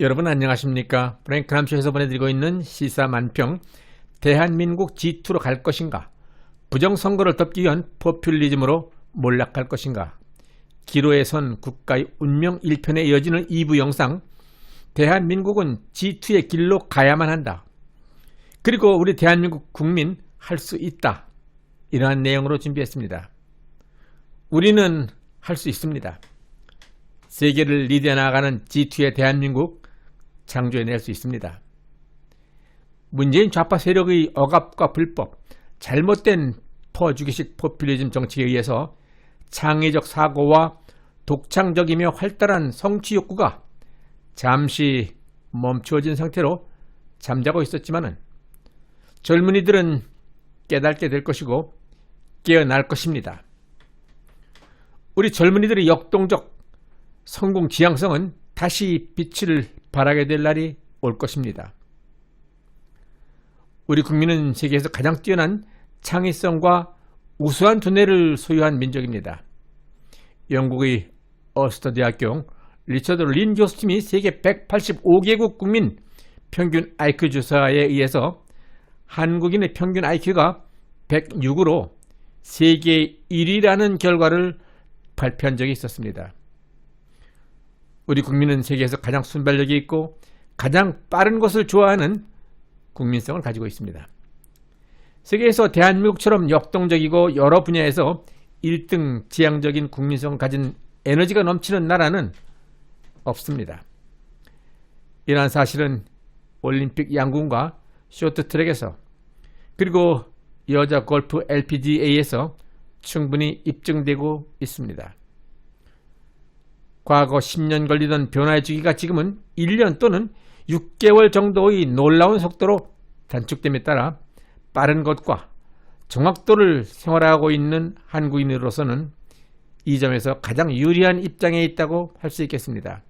여러분 안녕하십니까? 프랭크 함쇼에서 보내드리고 있는 시사 만평 대한민국 G2로 갈 것인가? 부정선거를 덮기 위한 포퓰리즘으로 몰락할 것인가? 기로에 선 국가의 운명 1편에 이어지는 2부 영상 대한민국은 G2의 길로 가야만 한다. 그리고 우리 대한민국 국민 할 수 있다. 이러한 내용으로 준비했습니다. 우리는 할 수 있습니다. 세계를 리드해 나가는 G2의 대한민국 창조해낼 수 있습니다. 문재인 좌파 세력의 억압과 불법, 잘못된 퍼주기식 포퓰리즘 정치에 의해서 창의적 사고와 독창적이며 활달한 성취 욕구가 잠시 멈추어진 상태로 잠자고 있었지만은 젊은이들은 깨닫게 될 것이고 깨어날 것입니다. 우리 젊은이들의 역동적 성공 지향성은 다시 빛을 발하게 될 날이 올 것입니다. 우리 국민은 세계에서 가장 뛰어난 창의성과 우수한 두뇌를 소유한 민족입니다. 영국의 어스터 대학교 리처드 린 교수팀이 세계 185개국 국민 평균 IQ 조사에 의해서 한국인의 평균 IQ가 106으로 세계 1위라는 결과를 발표한 적이 있었습니다. 우리 국민은 세계에서 가장 순발력이 있고 가장 빠른 것을 좋아하는 국민성을 가지고 있습니다. 세계에서 대한민국처럼 역동적이고 여러 분야에서 1등 지향적인 국민성을 가진 에너지가 넘치는 나라는 없습니다. 이러한 사실은 올림픽 양궁과 쇼트트랙에서 그리고 여자 골프 LPGA에서 충분히 입증되고 있습니다. 과거 10년 걸리던 변화의 주기가 지금은 1년 또는 6개월 정도의 놀라운 속도로 단축됨에 따라 빠른 것과 정확도를 생활하고 있는 한국인으로서는 이 점에서 가장 유리한 입장에 있다고 할 수 있겠습니다.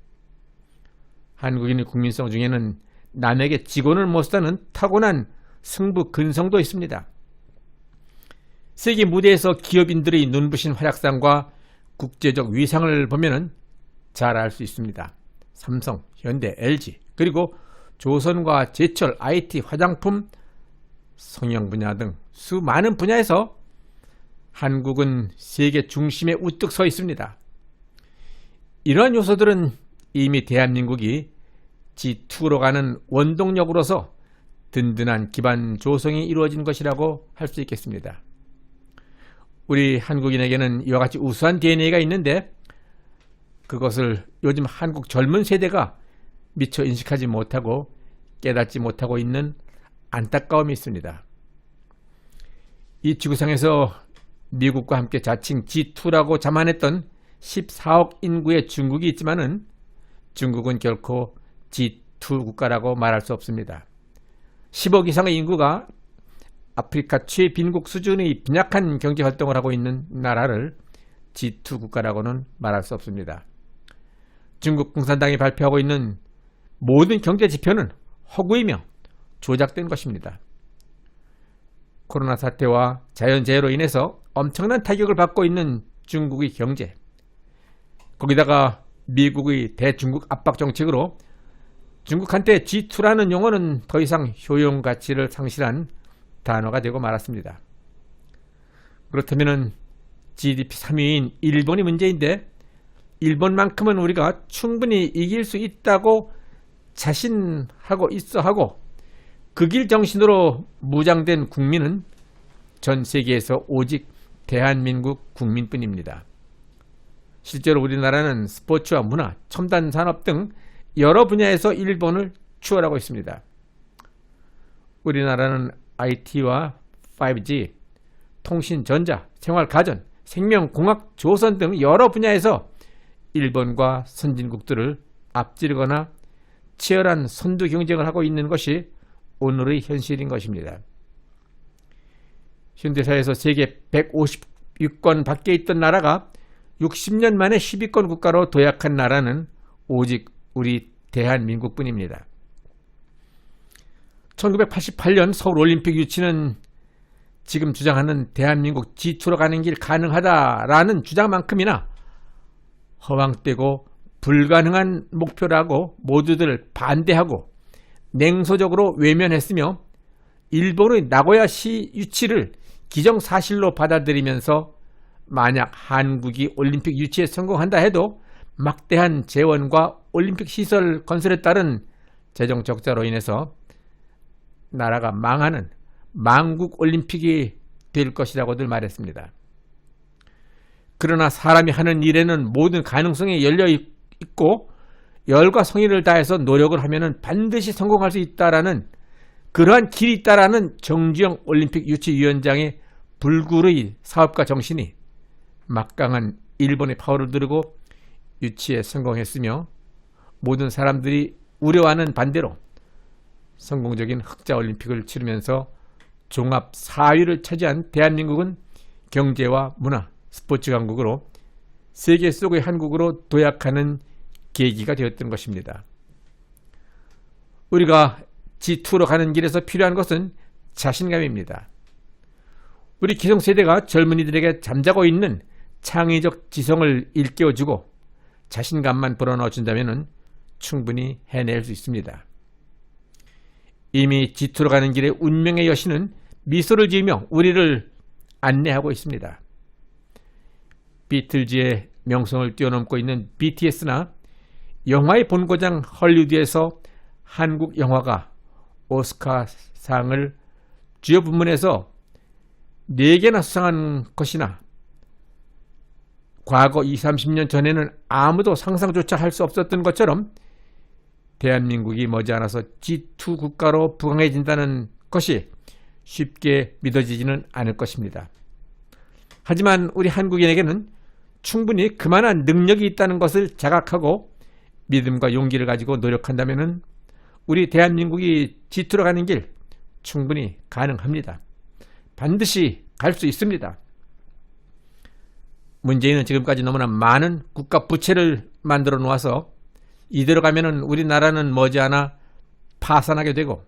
한국인의 국민성 중에는 남에게 직원을 못쓰는 타고난 승부 근성도 있습니다. 세계 무대에서 기업인들의 눈부신 활약상과 국제적 위상을 보면 잘 알 수 있습니다. 삼성, 현대, LG, 그리고 조선과 제철, IT, 화장품, 성형 분야 등 수많은 분야에서 한국은 세계 중심에 우뚝 서 있습니다. 이러한 요소들은 이미 대한민국이 G2로 가는 원동력으로서 든든한 기반 조성이 이루어진 것이라고 할 수 있겠습니다. 우리 한국인에게는 이와 같이 우수한 DNA가 있는데 그것을 요즘 한국 젊은 세대가 미처 인식하지 못하고 깨닫지 못하고 있는 안타까움이 있습니다. 이 지구상에서 미국과 함께 자칭 G2라고 자만했던 14억 인구의 중국이 있지만은 중국은 결코 G2 국가라고 말할 수 없습니다. 10억 이상의 인구가 아프리카 최빈국 수준의 빈약한 경제 활동을 하고 있는 나라를 G2 국가라고는 말할 수 없습니다. 중국共産당이 발표하고 있는 모든 경제 지표는 허구이며 조작된 것입니다. 코로나 사태와 자연재해로 인해서 엄청난 타격을 받고 있는 중국의 경제. 거기다가 미국의 대중국 압박 정책으로 중국한테 G2라는 용어는 더 이상 효용 가치를 상실한 단어가 되고 말았습니다. 그렇다면 GDP 3위인 일본이 문제인데 일본만큼은 우리가 충분히 이길 수 있다고 자신하고 있어 하고 그길 정신으로 무장된 국민은 전 세계에서 오직 대한민국 국민뿐입니다. 실제로 우리나라는 스포츠와 문화, 첨단 산업 등 여러 분야에서 일본을 추월하고 있습니다. 우리나라는 IT와 5G, 통신, 전자, 생활, 가전, 생명, 공학, 조선 등 여러 분야에서 일본과 선진국들을 앞지르거나 치열한 선두 경쟁을 하고 있는 것이 오늘의 현실인 것입니다. 현대사에서 세계 150위권 밖에 있던 나라가 60년 만에 10위권 국가로 도약한 나라는 오직 우리 대한민국뿐입니다. 1988년 서울올림픽 유치는 지금 주장하는 대한민국 G2로 가는 길 가능하다라는 주장만큼이나 허황되고 불가능한 목표라고 모두들 반대하고 냉소적으로 외면했으며 일본의 나고야시 유치를 기정사실로 받아들이면서 만약 한국이 올림픽 유치에 성공한다 해도 막대한 재원과 올림픽 시설 건설에 따른 재정 적자로 인해서 나라가 망하는 망국 올림픽이 될 것이라고들 말했습니다. 그러나 사람이 하는 일에는 모든 가능성이 열려 있고 열과 성의를 다해서 노력을 하면 반드시 성공할 수 있다라는 그러한 길이 있다라는 정주영 올림픽 유치위원장의 불굴의 사업가 정신이 막강한 일본의 파워를 두르고 유치에 성공했으며 모든 사람들이 우려하는 반대로 성공적인 흑자 올림픽을 치르면서 종합 4위를 차지한 대한민국은 경제와 문화, 스포츠 강국으로 세계 속의 한국으로 도약하는 계기가 되었던 것입니다. 우리가 G2로 가는 길에서 필요한 것은 자신감입니다. 우리 기성세대가 젊은이들에게 잠자고 있는 창의적 지성을 일깨워주고 자신감만 불어넣어준다면 충분히 해낼 수 있습니다. 이미 G2로 가는 길에 운명의 여신은 미소를 지으며 우리를 안내하고 있습니다. 비틀즈의 명성을 뛰어넘고 있는 BTS나 영화의 본고장 헐리우드에서 한국 영화가 오스카상을 주요 부문에서 4개나 수상한 것이나 과거 20, 30년 전에는 아무도 상상조차 할 수 없었던 것처럼 대한민국이 머지않아서 G2 국가로 부강해진다는 것이 쉽게 믿어지지는 않을 것입니다. 하지만 우리 한국인에게는 충분히 그만한 능력이 있다는 것을 자각하고 믿음과 용기를 가지고 노력한다면 우리 대한민국이 G2로 가는 길 충분히 가능합니다. 반드시 갈 수 있습니다. 문재인은 지금까지 너무나 많은 국가 부채를 만들어 놓아서 이대로 가면은 우리나라는 머지않아 파산하게 되고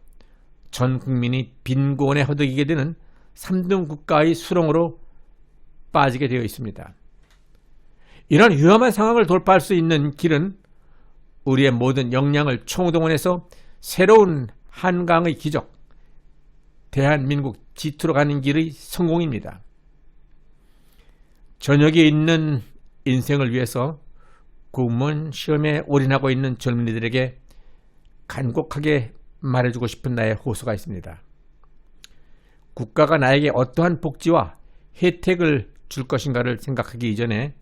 전 국민이 빈곤에 허덕이게 되는 3등 국가의 수렁으로 빠지게 되어 있습니다. 이런 위험한 상황을 돌파할 수 있는 길은 우리의 모든 역량을 총동원해서 새로운 한강의 기적, 대한민국 G2로 가는 길의 성공입니다. 저녁에 있는 인생을 위해서 공무원 시험에 올인하고 있는 젊은이들에게 간곡하게 말해주고 싶은 나의 호소가 있습니다. 국가가 나에게 어떠한 복지와 혜택을 줄 것인가를 생각하기 이전에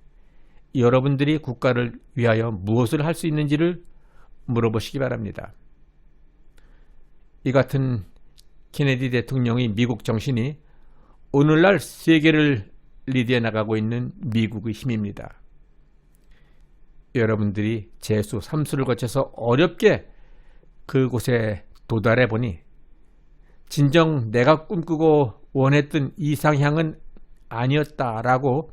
여러분들이 국가를 위하여 무엇을 할 수 있는지를 물어보시기 바랍니다. 이 같은 케네디 대통령의 미국 정신이 오늘날 세계를 리드해 나가고 있는 미국의 힘입니다. 여러분들이 재수, 삼수를 거쳐서 어렵게 그곳에 도달해 보니 진정 내가 꿈꾸고 원했던 이상향은 아니었다라고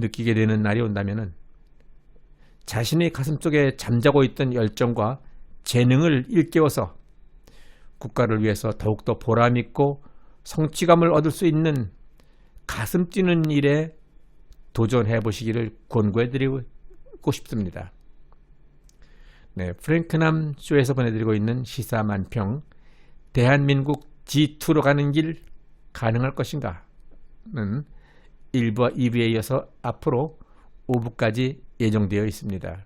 느끼게 되는 날이 온다면 자신의 가슴 속에 잠자고 있던 열정과 재능을 일깨워서 국가를 위해서 더욱더 보람있고 성취감을 얻을 수 있는 가슴 찌는 일에 도전해 보시기를 권고해 드리고 싶습니다. 네, 프랭크남 쇼에서 보내드리고 있는 시사 만평 대한민국 G2로 가는 길 가능할 것인가? 는 1부와 2부에 이어서 앞으로 5부까지 예정되어 있습니다.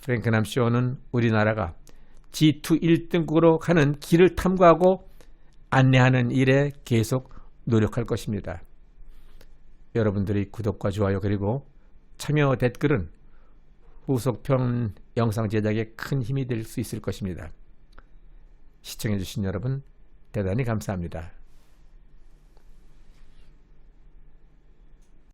프랭크남 쇼는 우리나라가 G2 1등국으로 가는 길을 탐구하고 안내하는 일에 계속 노력할 것입니다. 여러분들의 구독과 좋아요 그리고 참여 댓글은 후속편 영상 제작에 큰 힘이 될 수 있을 것입니다. 시청해주신 여러분 대단히 감사합니다.